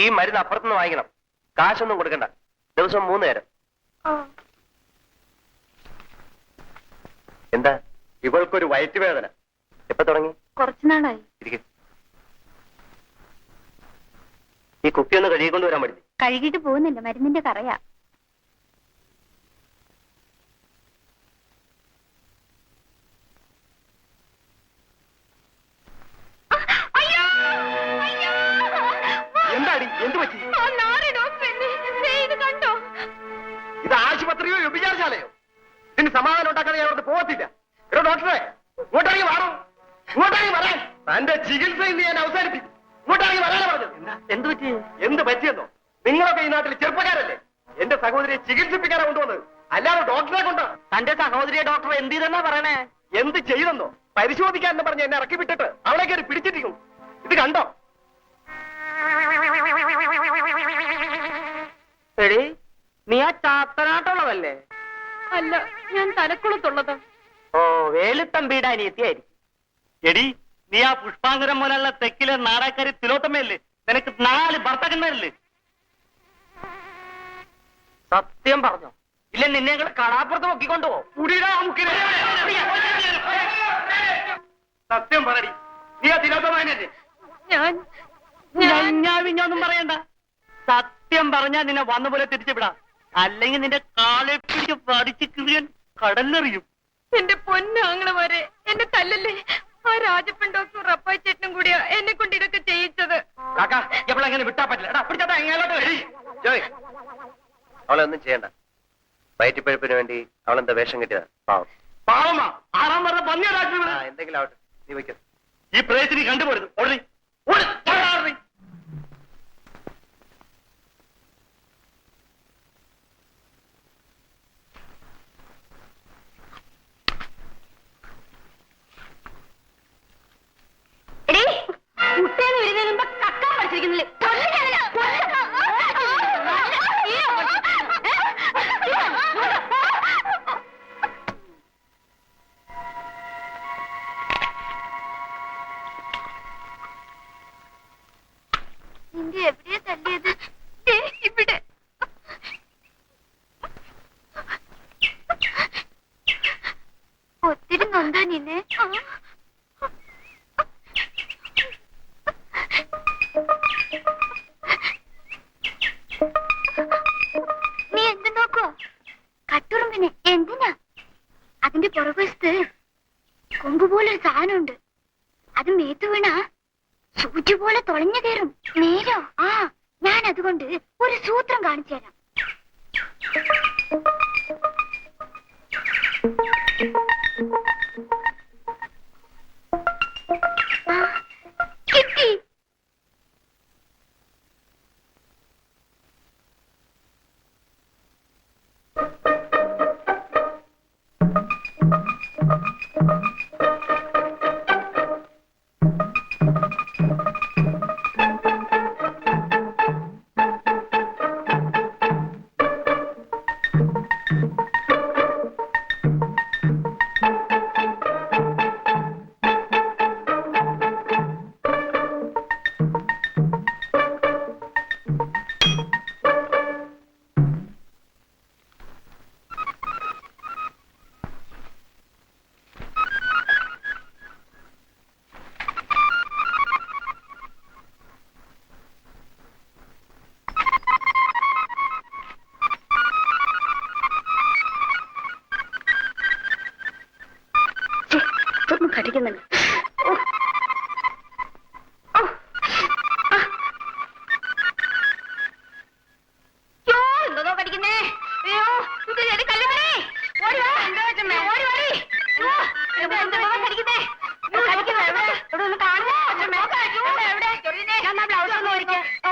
ഈ മരുന്ന് അപ്പുറത്തുനിന്ന് വാങ്ങിക്കണം. കാശൊന്നും കൊടുക്കണ്ട. ദിവസം മൂന്ന് നേരം. എന്താ? ഇവൾക്കൊരു വയറ്റുവേദന. എപ്പോ തുടങ്ങി? കുറച്ചുനാളായി ഇരിക്കും. ഈ കുപ്പി ഒന്ന് കഴുകിക്കൊണ്ട് വരാൻ പറ്റില്ല കഴുകിയിട്ട് പോകുന്നില്ല. മരുന്നിന്റെ കറയാ. എന്ത് പറ്റി? ഇത് ആശുപത്രിയോ വിചാരിച്ചാലയോ ഇതിന് സമാധാനം ഉണ്ടാക്കാതെ ഞാൻ അവിടുന്ന് പോകത്തില്ല. എടോ ഡോക്ടറെ ഇങ്ങോട്ടിറങ്ങി വാറോ ഇങ്ങോട്ടിറങ്ങി വരാൻ. തന്റെ ചികിത്സ ഇന്ന് ഞാൻ അവസാനിപ്പിക്കും. ഇങ്ങോട്ടിറങ്ങി വരാനാ പറഞ്ഞത്. എന്ത് പറ്റി? എന്ത് പറ്റിയെന്നോ? നിങ്ങളൊക്കെ ഈ നാട്ടിൽ ചെറുപ്പക്കാരല്ലേ? എന്റെ സഹോദരിയെ ചികിത്സിപ്പിക്കാനാ കൊണ്ടുവന്നത്. അല്ലാതെ ഡോക്ടറെ കൊണ്ടോ? തന്റെ സഹോദരിയെ ഡോക്ടർ എന്ത് ചെയ്തെന്നാ പറയണേ? എന്ത് ചെയ്തെന്നോ? പരിശോധിക്കാൻ എന്ന് പറഞ്ഞ് എന്നെ ഇറക്കി വിട്ടിട്ട് അവളെ കയറി പിടിച്ചിരിക്കും ഇത് കണ്ടോ? എടി നീ ആ ചാത്തനാട്ടുള്ളതല്ലേ? അല്ല ഞാൻ തലക്കുളത്തുള്ളത്. ഓ വേലുത്തമ്പിയുടെ അനിയത്തിയായിരിക്കും എടി നീ ആ പുഷ്പാങ്കരം പോലുള്ള തെക്കിലെ നാടാക്കാരി തിലോത്തമ്മയല്ലേ നിനക്ക് നാല് ഭർത്താക്കന്മാരില്ലേ? സത്യം പറഞ്ഞോ. ഇല്ല നിന്നെ ഞങ്ങൾ കടാപ്പുറത്ത് പൊക്കിക്കൊണ്ടു കുടിയിടാ മുക്കിനെ. സത്യം പറടി നീ ആ തിലോത്തമ്മ ഞാൻ ഞാവിഞ്ഞൊന്നും പറയണ്ട. സത്യം പറഞ്ഞാ നിന്നെ വന്ന പോലെ തിരിച്ചു വിടാം അല്ലെങ്കിൽ നിന്റെ കാലെ പിടിച്ച് വടിച്ച് കീറിയൻ കടലെറിയും. എന്റെ പൊന്നാങ്ങളെ വരെ എന്നെ തല്ലല്ലേ? ആ രാജപ്പൻ ഡോക്ടർ റപ്പായി ചേട്ടനും കൂടിയാ എന്നെ കൊണ്ട് ഇതൊക്കെ ചെയ്യിച്ചത്. കാക്ക എപ്പോഴെങ്ങനെ വിട്ടാ പറ്റില്ല? എടാ പിടിച്ചാ എങ്ങോട്ട് വരി. ജോയ് അവളെ ഒന്നും ചെയ്യണ്ട. വയറ്റിപ്പഴുപ്പിന് വേണ്ടി അവളെന്താ വേഷം കിട്ടിയതാ? പാവം. പാവമാ. ആറാം പറഞ്ഞ ആ, എന്തെങ്കിലും ആവട്ടെ. നീ വയ്ക്കും. ഈ പ്രേസിനി കണ്ടുപോരുത്. ഓടി ഓടി. പുറകുവശത്ത് കൊമ്പ് പോലെ ഒരു സാധനമുണ്ട്. അത് മേത്ത് വീണ സൂചി പോലെ തുളഞ്ഞു കയറും. നേരോ ആ ഞാൻ അതുകൊണ്ട് ഒരു സൂത്രം കാണിച്ചു തരാം.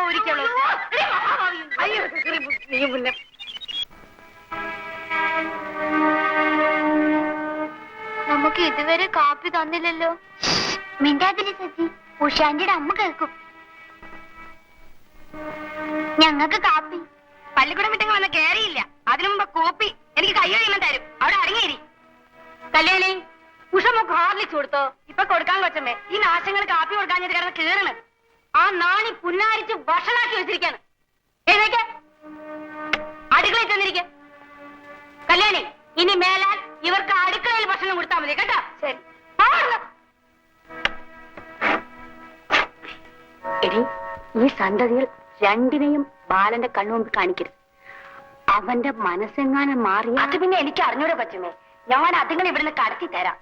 ഒരിക്കലോ അയ്യോ നീ മുന്നേ കാപ്പി തന്നില്ലല്ലോ. മിണ്ടാതിരി സജി ഉഷാന്റെ അമ്മ കേൾക്കും. ഞങ്ങൾക്ക് കാപ്പി. പള്ളിക്കൂടം വിട്ടങ്ങ് വന്ന് കേറിയില്ല. അതിനു മുമ്പ് കോപ്പി എനിക്ക് കയ്യൊഴിയുമ്പോൾ തരും. അവിടെ അടങ്ങിയിരി കല്യാണി ഉഷ നമുക്ക് ഹോർലിക്സ് കൊടുത്തോ? ഇപ്പൊ കൊടുക്കാൻ കൊച്ചമ്മേ ഈ നാശങ്ങൾ കാപ്പി കൊടുക്കാൻ കിടന്ന് കീറണ്. ആ നാണി പുന്നാരിച്ച് വഷളാക്കി വെച്ചിരിക്കാണ്. എഴുന്നേക്ക് അടുക്കളയിൽ ചെന്നിരിക്ക. കല്യാണി ഇനി മേലാൽ ഇവർക്ക് അടുക്കളയിൽ ഭക്ഷണം കൊടുത്താൽ മതി കേട്ടോ? ശരി. എടി ഈ സന്തതിയിൽ രണ്ടിനെയും ബാലന്റെ കണ്ണുമുമ്പ് കാണിക്കരുത്. അവന്റെ മനസ്സെങ്ങാനും മാറി അത് പിന്നെ എനിക്ക് അറിഞ്ഞൂടെ പറ്റുമേ ഞാൻ അതിങ്ങനെ ഇവിടുന്ന് കടത്തി തരാം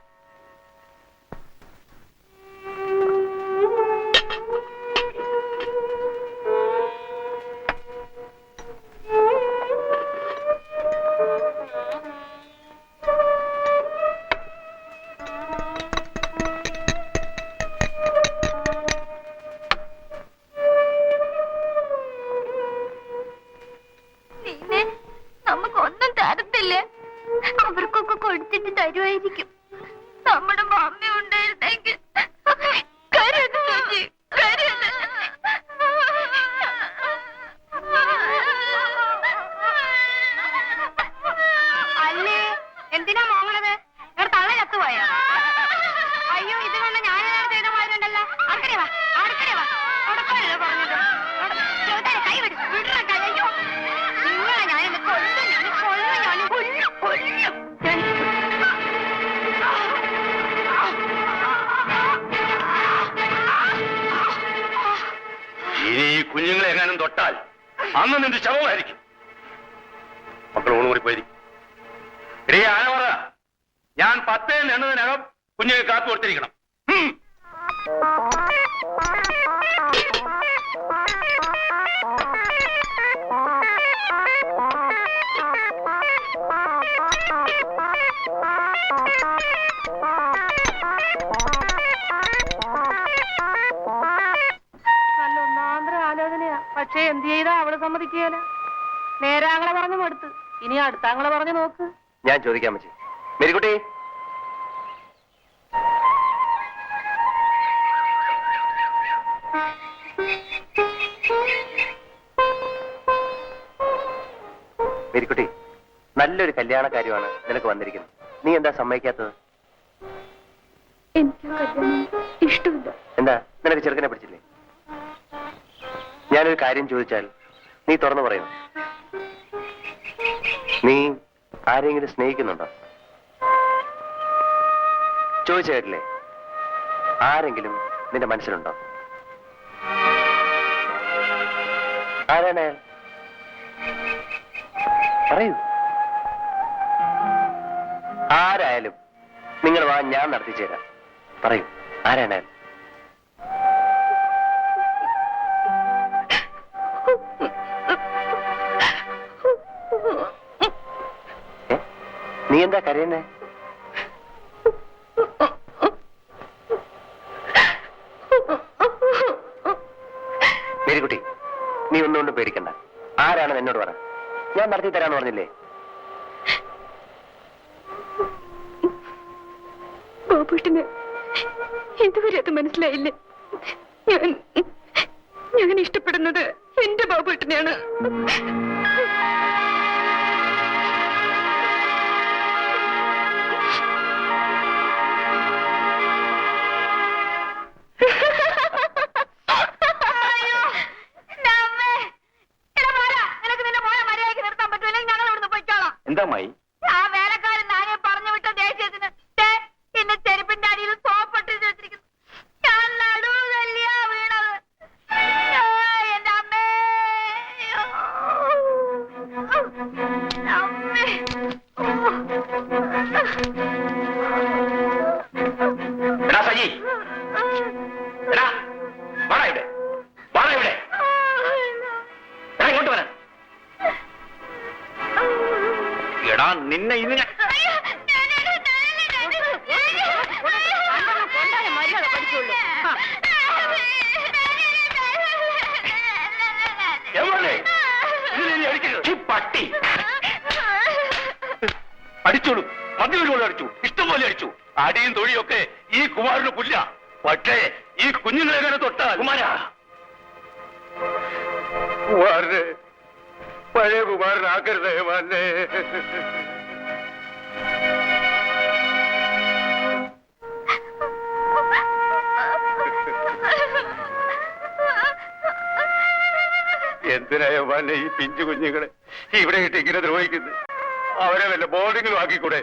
അന്ന് നിന്റെ ശവമായിരിക്കും. മക്കൾ ഊണുകൂടി പോയിരിക്കും ഇടേ ആന പറ ഞാൻ പത്തേ എണ്ണതിനകം കുഞ്ഞിനെ കാത്തു കൊടുത്തിരിക്കണം. ഇനി അടുത്താങ്ങളെ പറഞ്ഞു നോക്ക്. ഞാൻ ചോദിക്കാം മച്ചി മേരിക്കുട്ടി. മേരിക്കുട്ടി നല്ലൊരു കല്യാണ കാര്യമാണ് നിനക്ക് വന്നിരിക്കുന്നത്. നീ എന്താ സമ്മതിക്കാത്തത്? എനിക്ക് കല്യാണം ഇഷ്ടമില്ല. എന്താ? നിനക്ക് ചെറുക്കനെ പിടിച്ചില്ലേ? ഞാനൊരു കാര്യം ചോദിച്ചാൽ നീ തുറന്നു പറയണം. നീ ആരെങ്കിലും സ്നേഹിക്കുന്നുണ്ടോ? ചോദിച്ചു കേട്ടില്ലേ ആരെങ്കിലും നിന്റെ മനസ്സിലുണ്ടോ? ആരാണ് പറയൂ. ആരായാലും നിങ്ങൾ വാ ഞാൻ നടത്തിച്ചു പറയൂ ആരാണ് അയാൾ? നീ എന്താ കരയുന്നേ? മേരിക്കുട്ടി നീ ഒന്നുകൊണ്ട് പേടിക്കണ്ട. ആരാണെന്ന് എന്നോട് പറ. ഞാൻ നടത്തി തരാന്ന് പറഞ്ഞില്ലേ? ബാബുട്ടിന് ഇതുവരെ അത് മനസ്സിലായില്ലേ. ഞാൻ ഞാൻ ഇഷ്ടപ്പെടുന്നത് എന്റെ ബാബുട്ടിനെയാണ് അടിച്ചോളൂ. മദ്യവരോട് അടിച്ചു. ഇഷ്ടം പോലെ അടിച്ചു. അടിയും തൊഴിയും ഒക്കെ ഈ കുമാരന് പുല്ല. പക്ഷേ ഈ കുഞ്ഞുങ്ങളെ എങ്ങനെ തൊട്ടാ കുമാര. കുമാരനെ പഴയ കുമാരനാക്കരുത് മാന്നെ എന്തിനായ വല്ല ഈ പിഞ്ചു കുഞ്ഞുങ്ങളെ ഇവിടെ ഇട്ട് ഇങ്ങനെ ദ്രോഹിക്കുന്നത് അവരെ വല്ല ബോർഡിങ്ങിലും ആക്കിക്കൂടെ?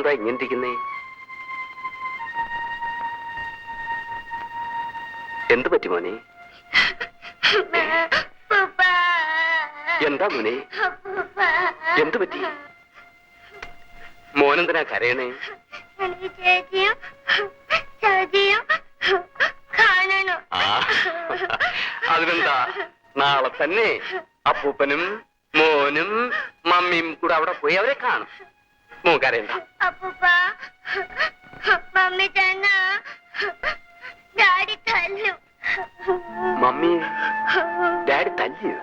മോനെന്താ ഇങ്ങനെ ഇരിക്കുന്നേ എന്ത് പറ്റി മോനെ? എന്താ മോനെ? എന്ത് പറ്റി? മോനെന്തിനാ കരയണേ? അതിനെന്താ? നാളെ തന്നെ അപ്പൂപ്പനും മോനും മമ്മിയും കൂടെ അവിടെ പോയി അവരെ കാണും. മമ്മി ഡാഡി തല്ലിയോ?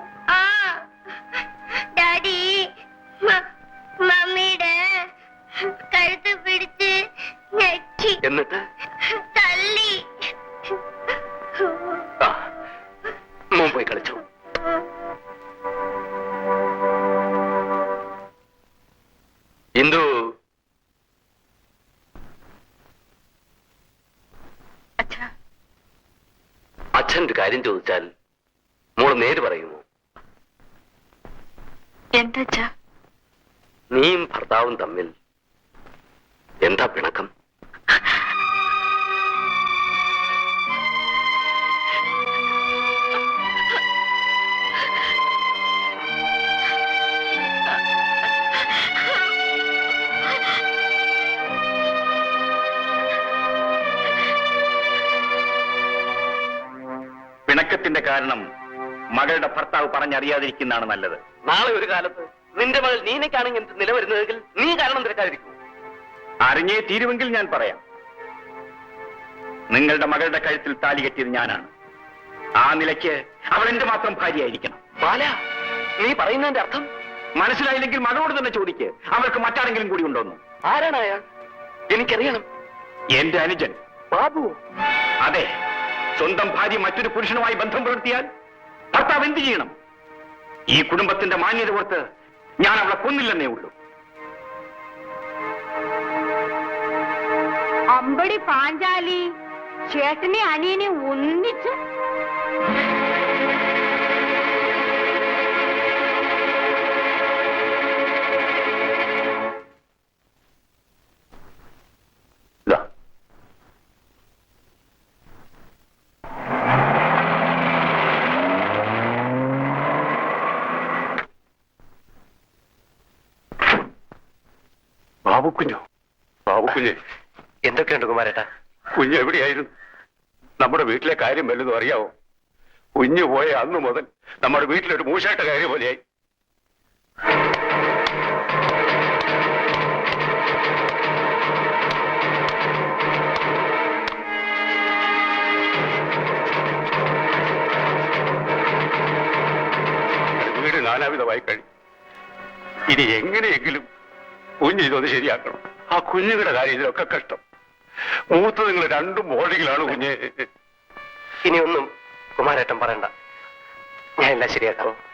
അച്ഛൻ ഒരു കാര്യം ചോദിച്ചാൽ മോൾ നേര് പറയുമോ? എന്താ നീയും ഭർത്താവും തമ്മിൽ എന്താ പിണക്കം? പിണക്കത്തിന്റെ കാരണം മകളുടെ ഭർത്താവ് പറഞ്ഞറിയാതിരിക്കുന്നതാണ് നല്ലത്. നാളെ ഒരു കാലത്ത് നിന്റെ മകൾ നീനയ്ക്കാണെങ്കിൽ നിലവരുന്നതെങ്കിൽ നീ കാരണം തിരക്കാതിരിക്കും അറിഞ്ഞേ തീരുമെങ്കിൽ ഞാൻ പറയാം. നിങ്ങളുടെ മകളുടെ കഴുത്തിൽ താലി കെട്ടിയത് ഞാനാണ്. ആ നിലയ്ക്ക് അവൾ എന്റെ മാത്രം ഭാര്യയായിരിക്കണം. ബാല നീ പറയുന്നതിന്റെ അർത്ഥം? മനസ്സിലായില്ലെങ്കിൽ മകളോട് തന്നെ ചോദിക്ക്. അവൾക്ക് മറ്റാരെങ്കിലും കൂടി ഉണ്ടോന്ന്. ആരാണ് അയാൾ? എനിക്കറിയണം. എന്റെ അനുജൻ. ബാബു. അതെ. സ്വന്തം ഭാര്യ മറ്റൊരു പുരുഷനുമായി ബന്ധം പുലർത്തിയാൽ ഭർത്താവ് എന്ത് ചെയ്യണം? ഈ കുടുംബത്തിന്റെ മാന്യത കൊടുത്ത് ഞാൻ അവളെ കൊന്നില്ലെന്നേ ഉള്ളൂ. അമ്പടി പാഞ്ചാലി ചേട്ടനെ അനിയനെ ഒന്നിച്ച്. ബാബുക്കുഞ്ഞോ? ബാബുക്കുഞ്ഞ്. എന്തൊക്കെയുണ്ട് കുമാരേട്ടാ? കുഞ്ഞ് എവിടെയായിരുന്നു? നമ്മുടെ വീട്ടിലെ കാര്യം വല്ലതും അറിയാവോ? കുഞ്ഞു പോയ അന്ന് മുതൽ നമ്മുടെ വീട്ടിലൊരു മൂശാട്ട കാര്യം പോലെയായി. വീട് നാനാവിധമായി കഴിഞ്ഞു. ഇനി എങ്ങനെയെങ്കിലും കുഞ്ഞ് ശരിയാക്കണം. ആ കുഞ്ഞുങ്ങളുടെ കാര്യം ഇതിലൊക്കെ കഷ്ടം. മൂത്ത് നിങ്ങൾ രണ്ടും ബോർഡിങ്ങിലാണ് കുഞ്ഞ്. ഇനിയൊന്നും കുമാരേട്ടൻ പറയണ്ട. ഞാൻ എല്ലാം ശരിയാക്കാം.